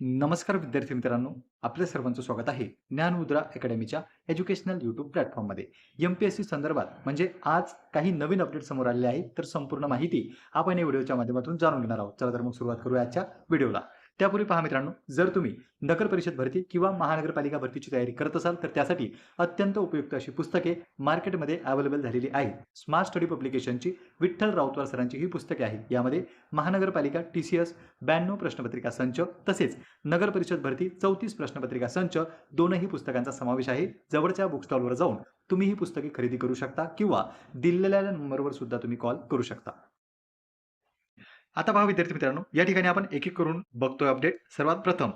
नमस्कार विद्यार्थी मित्रांनो आपल्या सर्वांचं स्वागत आहे ज्ञानमुद्रा अकॅडमीच्या एज्युकेशनल यूट्यूब प्लॅटफॉर्ममध्ये. एम पी एस सी संदर्भात म्हणजे आज काही नवीन अपडेट समोर आलेले आहेत तर संपूर्ण माहिती आपण या व्हिडिओच्या माध्यमातून जाणून घेणार आहोत. चला तर मग सुरुवात करूया आजच्या व्हिडिओला. त्यापूर्वी पहा मित्रांनो जर तुम्ही नगर परिषद भरती किंवा महानगरपालिका भरतीची तयारी करत असाल तर त्यासाठी अत्यंत उपयुक्त अशी पुस्तके मार्केटमध्ये अवेलेबल झालेली आहेत. स्मार्ट स्टडी पब्लिकेशनची विठ्ठल राऊतवार सरांची ही पुस्तके आहेत. यामध्ये महानगरपालिका टी सी एस ब्याण्णव प्रश्नपत्रिका संच तसेच नगर परिषद भरती चौतीस प्रश्नपत्रिका संच दोनही पुस्तकांचा समावेश आहे. जवळच्या बुक स्टॉलवर जाऊन तुम्ही ही पुस्तके खरेदी करू शकता किंवा दिलेल्या नंबरवर सुद्धा तुम्ही कॉल करू शकता. आता पहा विद्यार्थी मित्रांनो या ठिकाणी आपण एक एक करून बघतोय अपडेट सर्वात प्रथम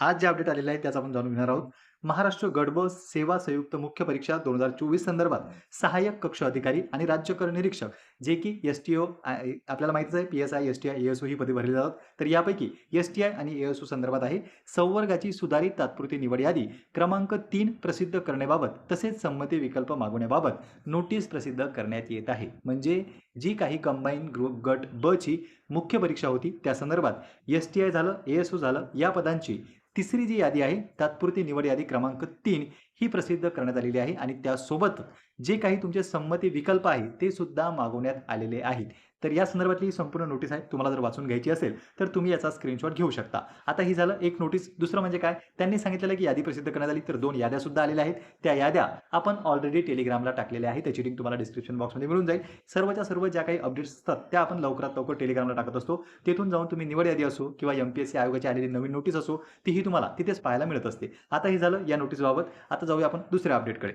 आज जे अपडेट आलेलं आहे त्याचा आपण जाणून घेणार आहोत. महाराष्ट्र गडब सेवा संयुक्त मुख्य परीक्षा दोन हजार चोवीस संदर्भात सहाय्यक कक्ष अधिकारी आणि राज्य कर निरीक्षक जे की एस टी ओ आपल्याला माहितीच आहे P S I S T I S O ही पदे भरली जातात. तर यापैकी एस टी आय आणि एस ओ संदर्भात आहे संवर्गाची सुधारित तात्पुरती निवड यादी क्रमांक तीन प्रसिद्ध करण्याबाबत तसेच संमती विकल्प मागवण्याबाबत नोटीस प्रसिद्ध करण्यात येत आहे. म्हणजे जी काही कंबाईन ग्रुप गट ब ची मुख्य परीक्षा होती त्या संदर्भात एस टी आय झालं ए एस ओ झालं या पदांची तिसरी जी यादी आहे तात्पुरती निवड यादी क्रमांक तीन ही प्रसिद्ध करण्यात आलेली आहे आणि त्यासोबत जे काही तुमचे संमती विकल्प आहे ते सुद्धा मागवण्यात आलेले आहेत. तर या संदर्भातली ही संपूर्ण नोटीस आहे. तुम्हाला जर वाचून घ्यायची असेल तर तुम्ही याचा स्क्रीनशॉट घेऊ शकता. आता ही झालं एक नोटीस दुसरं म्हणजे काय? त्यांनी सांगितलेलं की यादी प्रसिद्ध करण्यात आली तर दोन याद्या सुद्धा आलेल्या आहेत. त्या याद्या आपण ऑलरेडी टेलिग्रामला टाकलेल्या आहेत. त्याची लिंक तुम्हाला डिस्क्रिप्शन बॉक्समध्ये मिळून जाईल. सर्वच्या सर्व ज्या काही अपडेट्स असतात त्या आपण लवकरात लवकर टेलिग्रामला टाकत असतो. तिथून जाऊन तुम्ही निवड यादी असो किंवा एम पी एस सी आयोगाची आलेली नवीन नोटीस असो तीही तुम्हाला तिथेच पाहायला मिळत असते. आता हे झालं या नोटीसबाबत आता जाऊया आपण दुसऱ्या अपडेटकडे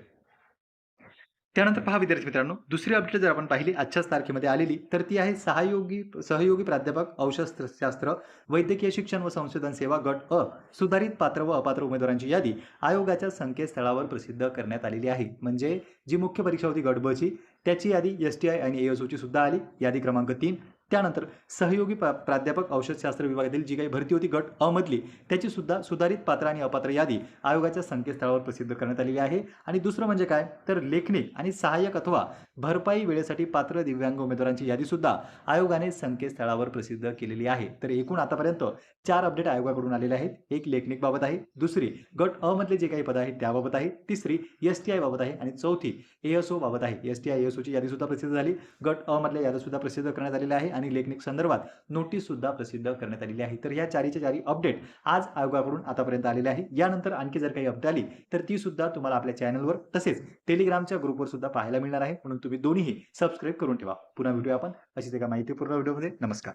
त्यानंतर पहा विद्यार्थी मित्रांनो दुसरी अपडेट जर आपण पाहिली आजच्याच तारखेमध्ये आलेली तर ती आहे सहयोगी सहयोगी प्राध्यापक औषधशास्त्र वैद्यकीय शिक्षण व संशोधन सेवा गट अ सुधारित पात्र व अपात्र उमेदवारांची यादी आयोगाच्या संकेतस्थळावर प्रसिद्ध करण्यात आलेली आहे. म्हणजे जी मुख्य परीक्षा होती गट बची त्याची यादी एस टी आय आणि ए सुद्धा आली. यादी क्रमांक तीन. त्यानंतर सहयोगी प्रा प्राध्यापक औषधशास्त्र विभागातील जी काही भरती होती गट अ मधली त्याची सुद्धा सुधारित पात्र आणि अपात्र यादी आयोगाच्या संकेतस्थळावर प्रसिद्ध करण्यात आलेली आहे. आणि दुसरं म्हणजे काय? तर लेखनिक आणि सहाय्यक अथवा भरपाई वेळेसाठी पात्र दिव्यांग उमेदवारांची यादी सुद्धा आयोगाने संकेतस्थळावर प्रसिद्ध केलेली आहे. तर एकूण आतापर्यंत चार अपडेट आयोगाकडून आलेले आहेत. एक लेखनिक बाबत आहे दुसरी गट अ मधले जे काही पद आहेत त्याबाबत आहे तिसरी एस टी आय बाबत आहे आणि चौथी ए एस ओ बाबत आहे. एस टी आय एस ओची यादी सुद्धा प्रसिद्ध झाली. गट अ मधल्या यादी सुद्धा प्रसिद्ध करण्यात आलेल्या आहे. आणि लेखनिक संदर्भात नोटीस सुद्धा प्रसिद्ध करण्यात आलेली आहे. तर या चारीच्या चारी अपडेट आज आयोगाकडून आतापर्यंत आलेले आहे. यानंतर आणखी जर काही अपडेट आली तर ती सुद्धा तुम्हाला आपल्या चॅनलवर तसेच टेलिग्रामच्या ग्रुपवर सुद्धा पाहायला मिळणार आहे. म्हणून तुम्ही दोन्ही सबस्क्राईब करून ठेवा. पुन्हा भेटूया आपण. अशीच एका माहितीपूर्ण व्हिडिओमध्ये नमस्कार.